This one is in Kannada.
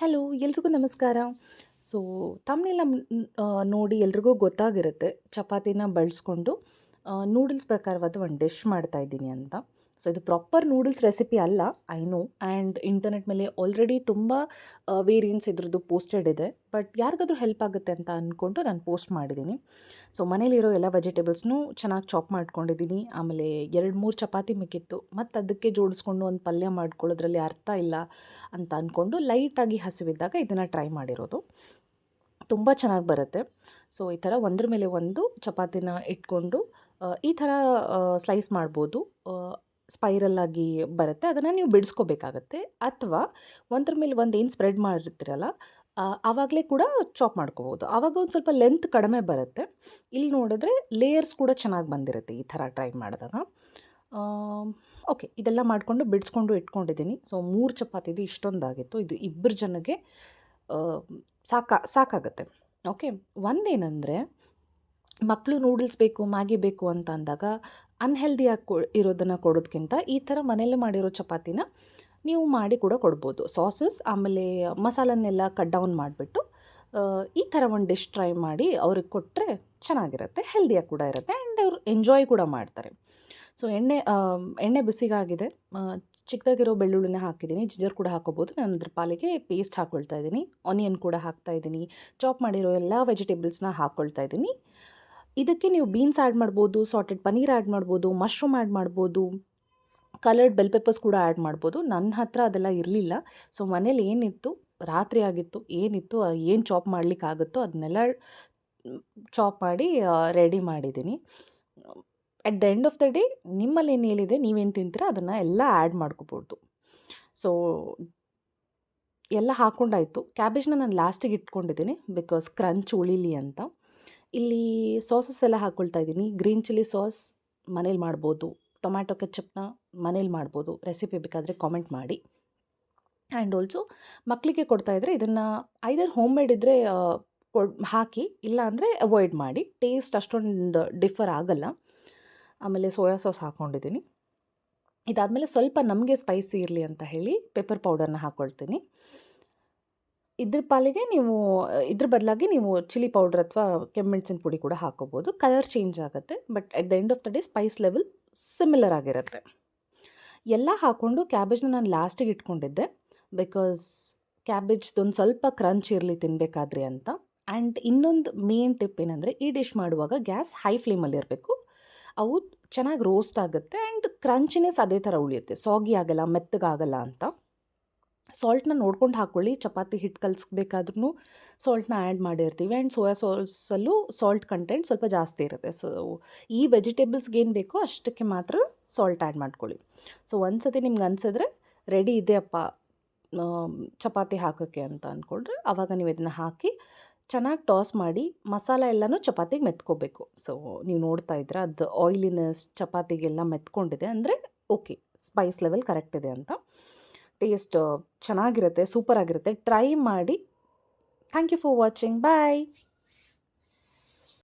ಹಲೋ, ಎಲ್ರಿಗೂ ನಮಸ್ಕಾರ. ಸೊ ತಮ್ಮನೆಲ್ಲ ನೋಡಿ ಎಲ್ರಿಗೂ ಗೊತ್ತಾಗಿರುತ್ತೆ. ಚಪಾತಿನ ಬಳಸ್ಕೊಂಡು ನೂಡಲ್ಸ್ ಪ್ರಕಾರವಾದ ಒಂದು ಡಿಶ್ ಮಾಡ್ತಾ ಇದ್ದೀನಿ ಅಂತ. ಸೊ ಇದು ಪ್ರಾಪರ್ ನೂಡಲ್ಸ್ ರೆಸಿಪಿ ಅಲ್ಲ ಐ ನೋ ಆ್ಯಂಡ್ ಇಂಟರ್ನೆಟ್ ಮೇಲೆ ಆಲ್ರೆಡಿ ತುಂಬ ವೇರಿಯನ್ಸ್ ಇದ್ರದ್ದು ಪೋಸ್ಟೆಡ್ ಇದೆ. ಬಟ್ ಯಾರಿಗಾದ್ರೂ ಹೆಲ್ಪ್ ಆಗುತ್ತೆ ಅಂತ ಅಂದ್ಕೊಂಡು ನಾನು ಪೋಸ್ಟ್ ಮಾಡಿದ್ದೀನಿ ಸೊ ಮನೇಲಿರೋ ಎಲ್ಲ ವೆಜಿಟೇಬಲ್ಸ್ನೂ ಚೆನ್ನಾಗಿ ಚಾಪ್ ಮಾಡ್ಕೊಂಡಿದ್ದೀನಿ ಆಮೇಲೆ ಎರಡು ಮೂರು ಚಪಾತಿ ಮಿಕ್ಕಿತ್ತು. ಮತ್ತು ಅದಕ್ಕೆ ಜೋಡಿಸ್ಕೊಂಡು ಒಂದು ಪಲ್ಯ ಮಾಡ್ಕೊಳ್ಳೋದ್ರಲ್ಲಿ ಅರ್ಥ ಇಲ್ಲ ಅಂತ ಅಂದ್ಕೊಂಡು ಲೈಟಾಗಿ ಹಸಿವಿದ್ದಾಗ ಇದನ್ನು ಟ್ರೈ ಮಾಡಿರೋದು. ತುಂಬ ಚೆನ್ನಾಗಿ ಬರುತ್ತೆ. ಸೊ ಈ ಥರ ಒಂದ್ರ ಮೇಲೆ ಒಂದು ಚಪಾತಿನ ಇಟ್ಕೊಂಡು ಈ ಥರ ಸ್ಲೈಸ್ ಮಾಡ್ಬೋದು. ಸ್ಪೈರಲ್ ಆಗಿ ಬರುತ್ತೆ. ಅದನ್ನು ನೀವು ಬಿಡಿಸ್ಕೋಬೇಕಾಗತ್ತೆ. ಅಥವಾ ಒಂದ್ರ ಮೇಲೆ ಒಂದು ಏನು ಸ್ಪ್ರೆಡ್ ಮಾಡಿರ್ತೀರಲ್ಲ ಆವಾಗಲೇ ಕೂಡ ಚಾಪ್ ಮಾಡ್ಕೋಬೋದು. ಆವಾಗ ಒಂದು ಸ್ವಲ್ಪ ಲೆಂತ್ ಕಡಿಮೆ ಬರುತ್ತೆ. ಇಲ್ಲಿ ನೋಡಿದ್ರೆ ಲೇಯರ್ಸ್ ಕೂಡ ಚೆನ್ನಾಗಿ ಬಂದಿರುತ್ತೆ ಈ ಥರ ಟ್ರೈ ಮಾಡಿದಾಗ. ಓಕೆ ಇದೆಲ್ಲ ಮಾಡಿಕೊಂಡು ಬಿಡಿಸ್ಕೊಂಡು ಇಟ್ಕೊಂಡಿದ್ದೀನಿ. ಸೊ ಮೂರು ಚಪಾತಿದು ಇಷ್ಟೊಂದಾಗಿತ್ತು. ಇದು ಇಬ್ಬರು ಜನಕ್ಕೆ ಸಾಕ ಸಾಕಾ, ಸಾಕಾಗತ್ತೆ. ಓಕೆ ಒಂದೇನೆಂದರೆ ಮಕ್ಕಳು ನೂಡಲ್ಸ್ ಬೇಕು, ಮ್ಯಾಗಿ ಬೇಕು ಅಂತ ಅಂದಾಗ ಅನ್ಹೆಲ್ದಿಯಾಗಿ ಕೊ, ಇರೋದನ್ನು ಕೊಡೋದಕ್ಕಿಂತ ಈ ಥರ ಮನೆಯಲ್ಲೇ ಮಾಡಿರೋ ಚಪಾತಿನ ನೀವು ಮಾಡಿ ಕೂಡ ಕೊಡ್ಬೋದು. ಸಾಸಸ್ ಆಮೇಲೆ ಮಸಾಲನ್ನೆಲ್ಲ ಕಟ್ ಡೌನ್ ಮಾಡಿಬಿಟ್ಟು ಈ ಥರ ಒಂದು ಡಿಶ್ ಟ್ರೈ ಮಾಡಿ ಅವ್ರಿಗೆ ಕೊಟ್ಟರೆ ಚೆನ್ನಾಗಿರುತ್ತೆ ಹೆಲ್ದಿಯಾಗಿ ಕೂಡ ಇರುತ್ತೆ ಆ್ಯಂಡ್ ಅವರು ಎಂಜಾಯ್ ಕೂಡ ಮಾಡ್ತಾರೆ. ಸೊ ಎಣ್ಣೆ ಎಣ್ಣೆ ಬಿಸಿಗಾಗಿದೆ. ಚಿಕ್ಕದಾಗಿರೋ ಬೆಳ್ಳುಳ್ಳಿನ ಹಾಕಿದ್ದೀನಿ, ಜಿಜರ್ ಕೂಡ ಹಾಕೋಬೋದು. ನಾನು ಅದ್ರ ಪಾಲಿಗೆ ಪೇಸ್ಟ್ ಹಾಕ್ಕೊಳ್ತಾ ಇದ್ದೀನಿ ಆನಿಯನ್ ಕೂಡ ಹಾಕ್ತಾ ಇದ್ದೀನಿ ಚಾಪ್ ಮಾಡಿರೋ ಎಲ್ಲ ವೆಜಿಟೇಬಲ್ಸ್ನ ಹಾಕ್ಕೊಳ್ತಾ ಇದ್ದೀನಿ. ಇದಕ್ಕೆ ನೀವು ಬೀನ್ಸ್ ಆ್ಯಡ್ ಮಾಡ್ಬೋದು ಸಾಟೆಡ್ ಪನೀರ್ ಆ್ಯಡ್ ಮಾಡ್ಬೋದು ಮಶ್ರೂಮ್ ಆ್ಯಡ್ ಮಾಡ್ಬೋದು ಕಲರ್ಡ್ ಬೆಲ್ ಪೆಪ್ಪರ್ಸ್ ಕೂಡ ಆ್ಯಡ್ ಮಾಡ್ಬೋದು. ನನ್ನ ಹತ್ರ ಅದೆಲ್ಲ ಇರಲಿಲ್ಲ. ಸೊ ಮನೇಲಿ ಏನಿತ್ತು? ರಾತ್ರಿ ಆಗಿತ್ತು. ಏನಿತ್ತು? ಏನು ಚಾಪ್ ಮಾಡಲಿಕ್ಕಾಗುತ್ತೋ ಅದನ್ನೆಲ್ಲ ಚಾಪ್ ಮಾಡಿ ರೆಡಿ ಮಾಡಿದ್ದೀನಿ. At the end of the day ನಿಮ್ಮಲ್ಲಿ ಏನು ಏನಿದೆ ನೀವೇನು ತಿಂತೀರ? ಅದನ್ನು ಎಲ್ಲ ಆ್ಯಡ್ ಮಾಡ್ಕೋಬೋದು. ಸೊ ಎಲ್ಲ ಹಾಕ್ಕೊಂಡಾಯಿತು ಕ್ಯಾಬೇಜ್ನ ನಾನು ಲಾಸ್ಟಿಗೆ ಇಟ್ಕೊಂಡಿದ್ದೀನಿ. ಬಿಕಾಸ್ ಕ್ರಂಚ್ ಉಳಿಲಿ ಅಂತ. ಇಲ್ಲಿ ಸಾಸಸ್ ಎಲ್ಲ ಹಾಕ್ಕೊಳ್ತಾ ಇದ್ದೀನಿ. ಗ್ರೀನ್ ಚಿಲ್ಲಿ ಸಾಸ್ ಮನೇಲಿ ಮಾಡ್ಬೋದು. ಟೊಮ್ಯಾಟೊ ಕೆಚಪ್ನ ಮನೇಲಿ ಮಾಡ್ಬೋದು. ರೆಸಿಪಿ ಬೇಕಾದರೆ ಕಾಮೆಂಟ್ ಮಾಡಿ. ಆ್ಯಂಡ್ ಆಲ್ಸೋ ಮಕ್ಕಳಿಗೆ ಕೊಡ್ತಾ ಇದ್ದರೆ ಇದನ್ನು ಐದರ್ ಹೋಮ್ ಮೇಡ್ ಇದ್ದರೆ ಕೊಡ್, ಹಾಕಿ, ಇಲ್ಲ ಅಂದರೆ ಅವಾಯ್ಡ್ ಮಾಡಿ. ಟೇಸ್ಟ್ ಅಷ್ಟೊಂದು ಡಿಫರ್ ಆಗಲ್ಲ. ಆಮೇಲೆ ಸೋಯಾ ಸಾಸ್ ಹಾಕ್ಕೊಂಡಿದ್ದೀನಿ ಇದಾದಮೇಲೆ ಸ್ವಲ್ಪ ನಮಗೆ ಸ್ಪೈಸಿ ಇರಲಿ ಅಂತ ಹೇಳಿ ಪೆಪ್ಪರ್ ಪೌಡರ್ನ ಹಾಕ್ಕೊಳ್ತೀನಿ ಇದ್ರ ಪಾಲಿಗೆ ನೀವು, ಇದ್ರ ಬದಲಾಗಿ ನೀವು ಚಿಲ್ಲಿ ಪೌಡರ್ ಅಥವಾ ಕೆಮ್ಮೆಣಸಿನ ಪುಡಿ ಕೂಡ ಹಾಕೋಬೋದು. ಕಲರ್ ಚೇಂಜ್ ಆಗುತ್ತೆ but at the end of the day spice level similar ಆಗಿರುತ್ತೆ. ಎಲ್ಲ ಹಾಕ್ಕೊಂಡು ಕ್ಯಾಬೇಜ್ನ ನಾನು ಲಾಸ್ಟಿಗೆ ಇಟ್ಕೊಂಡಿದ್ದೆ ಬಿಕಾಸ್ ಕ್ಯಾಬೇಜ್ದೊಂದು ಸ್ವಲ್ಪ ಕ್ರಂಚ್ ಇರಲಿ ತಿನ್ನಬೇಕಾದ್ರೆ ಅಂತ. ಆ್ಯಂಡ್ ಇನ್ನೊಂದು ಮೇನ್ ಟಿಪ್ ಏನಂದರೆ, ಈ ಡಿಶ್ ಮಾಡುವಾಗ ಗ್ಯಾಸ್ ಹೈ ಫ್ಲೇಮಲ್ಲಿ ಇರಬೇಕು. ಅವು ಚೆನ್ನಾಗಿ ರೋಸ್ಟ್ ಆಗುತ್ತೆ ಆ್ಯಂಡ್ ಕ್ರಂಚಿನೆಸ್ ಅದೇ ಥರ ಉಳಿಯುತ್ತೆ ಸಾಗಿ ಆಗಲ್ಲ, ಮೆತ್ತಗಾಗಲ್ಲ ಅಂತ. ಸಾಲ್ಟ್ನ ನೋಡ್ಕೊಂಡು ಹಾಕ್ಕೊಳ್ಳಿ, ಚಪಾತಿ ಹಿಟ್ಟು ಕಲಿಸ್ಬೇಕಾದ್ರೂ ಸಾಲ್ಟ್ನ ಆ್ಯಡ್ ಮಾಡಿರ್ತೀವಿ. ಆ್ಯಂಡ್ ಸೋಯಾ ಸಾಸಲ್ಲೂ ಸಾಲ್ಟ್ ಕಂಟೆಂಟ್ ಸ್ವಲ್ಪ ಜಾಸ್ತಿ ಇರುತ್ತೆ. ಸೊ ಈ ವೆಜಿಟೇಬಲ್ಸ್ಗೆ ಏನು ಬೇಕೋ ಅಷ್ಟಕ್ಕೆ ಮಾತ್ರ ಸಾಲ್ಟ್ ಆ್ಯಡ್ ಮಾಡ್ಕೊಳ್ಳಿ. ಸೊ ಒಂದು ಸತಿ ನಿಮ್ಗೆ ಅನಿಸಿದ್ರೆ ರೆಡಿ ಇದೆ ಅಪ್ಪ ಚಪಾತಿ ಹಾಕೋಕ್ಕೆ ಅಂತ ಅಂದ್ಕೊಂಡ್ರೆ ಆವಾಗ ನೀವು ಇದನ್ನ ಹಾಕಿ ಚೆನ್ನಾಗಿ ಟಾಸ್ ಮಾಡಿ ಮಸಾಲ ಎಲ್ಲನೂ ಚಪಾತಿಗೆ ಮೆತ್ಕೋಬೇಕು. ಸೊ ನೀವು ನೋಡ್ತಾ ಇದ್ರೆ ಅದು ಆಯಿಲಿನ ಚಪಾತಿಗೆಲ್ಲ ಮೆತ್ಕೊಂಡಿದೆ ಅಂದರೆ ಓಕೆ ಸ್ಪೈಸ್ ಲೆವೆಲ್ ಕರೆಕ್ಟ್ ಇದೆ ಅಂತ. ಟೇಸ್ಟ್ ಚೆನ್ನಾಗಿರುತ್ತೆ ಸೂಪರ್ ಆಗಿರುತ್ತೆ. ಟ್ರೈ ಮಾಡಿ. Thank you for watching bye